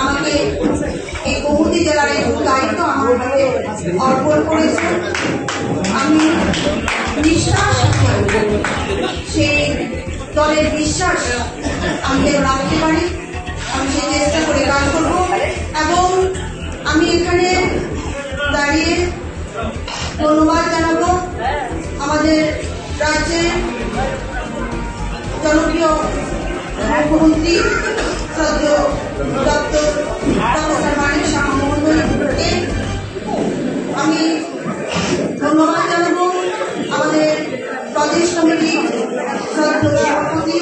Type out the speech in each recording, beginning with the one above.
আমাকে এই কৌমুদি জেলার একটু দায়িত্ব আমার হাতে অর্পণ করেছে। আমি বিশ্বাস সেই দলের বিশ্বাস আমি রাখতে পারি, আমি সেই চেষ্টা করে কাজ করব। এবং আমি এখানে দাঁড়িয়ে ধন্যবাদ জানাব আমাদের রাজ্যের জনপ্রিয় মুখ্যমন্ত্রী, সদ্য প্রফেসর মানিক শাহ আমি ধন্যবাদ জানাব আমাদের প্রদেশ কমিটির সদ্য সভাপতি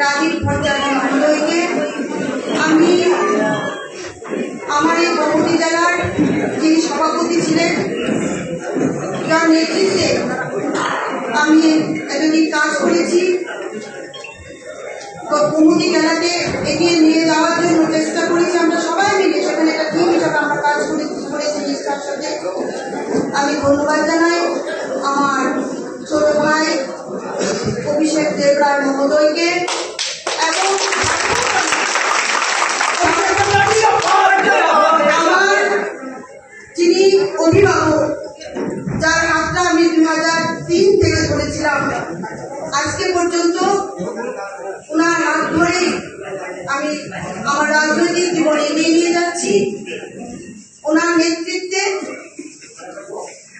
রাজীব ভট্টাচার্য মহোদয়কে আমি আমার এই কমিটি জেলার যিনি সভাপতি ছিলেন, যার নেতৃত্বে আমি এতদিন কাজ করেছি। কুমুদি জেলাকে এগিয়ে নিয়ে যাওয়ার জন্য চেষ্টা করেছি। আমরা সবাই মিলে সেখানে একটা টিম হিসাবে আমরা কাজ করেছি করেছি নিষ্ঠার সাথে। আমি ধন্যবাদ জানাই আমার ছোট ভাই অভিষেক দেবরায় মহোদয়কে। আজকে পর্যন্ত ওনার হাত ধরেই আমি আমার রাজনৈতিক জীবন এগিয়ে নিয়ে যাচ্ছি। ওনার নেতৃত্বে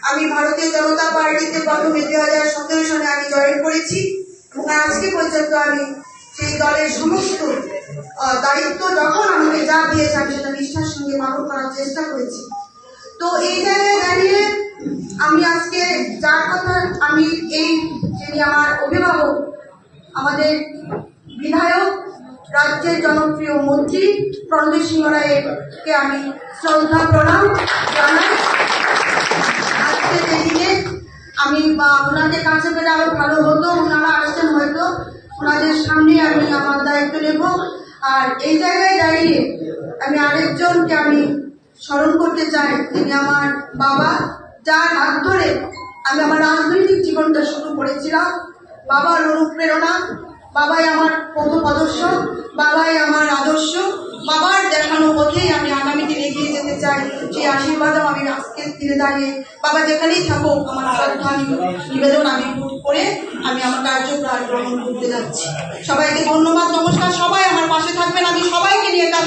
আমি ভারতীয় জনতা পার্টিতে প্রথমে দুই হাজার সতেরো সালে আমি জয়েন করেছি এবং আজকে পর্যন্ত আমি সেই দলের সমস্ত দায়িত্ব যখন আমাকে যা দিয়েছে আমি সেটা নিষ্ঠার সঙ্গে পালন করার চেষ্টা করেছি। তো এই জায়গায় দাঁড়িয়ে আমি আজকে যার কথা আমি এই যিনি আমার অভিভাবক, আমাদের বিধায়ক, রাজ্যের জনপ্রিয় মন্ত্রী প্রণজিৎ সিংহ রায়কে আমি শ্রদ্ধা প্রণাম জানাই। আজকের এই দিনে আমি বা ওনাদের কাছে পেলে আরও ভালো হতো, ওনারা আসছেন হয়তো, ওনাদের সামনে আমি আমার দায়িত্ব নেব। আর এই জায়গায় দাঁড়িয়ে আমি আরেকজনকে আমি স্মরণ করতে চাই তিনি আমার বাবা যার হাত ধরে আমি আমার রাজনৈতিক জীবনটা শুরু করেছিলাম। বাবার অনুপ্রেরণা, বাবাই আমার পথপ্রদর্শক বাবাই আমার আদর্শ, বাবার দেখানো পথেই আমি আগামী দিনে এগিয়ে যেতে চাই। সেই আশীর্বাদও আমি আজকের দিনে দাঁড়িয়ে, বাবা যেখানেই থাকুক, আমার শ্রদ্ধা, নিবেদন আমি করে আমি আমার কার্যক্রম গ্রহণ করতে যাচ্ছি। সবাইকে ধন্যবাদ, নমস্কার। সবাই আমার পাশে থাকবেন। আমি সবাইকে নিয়ে কাজ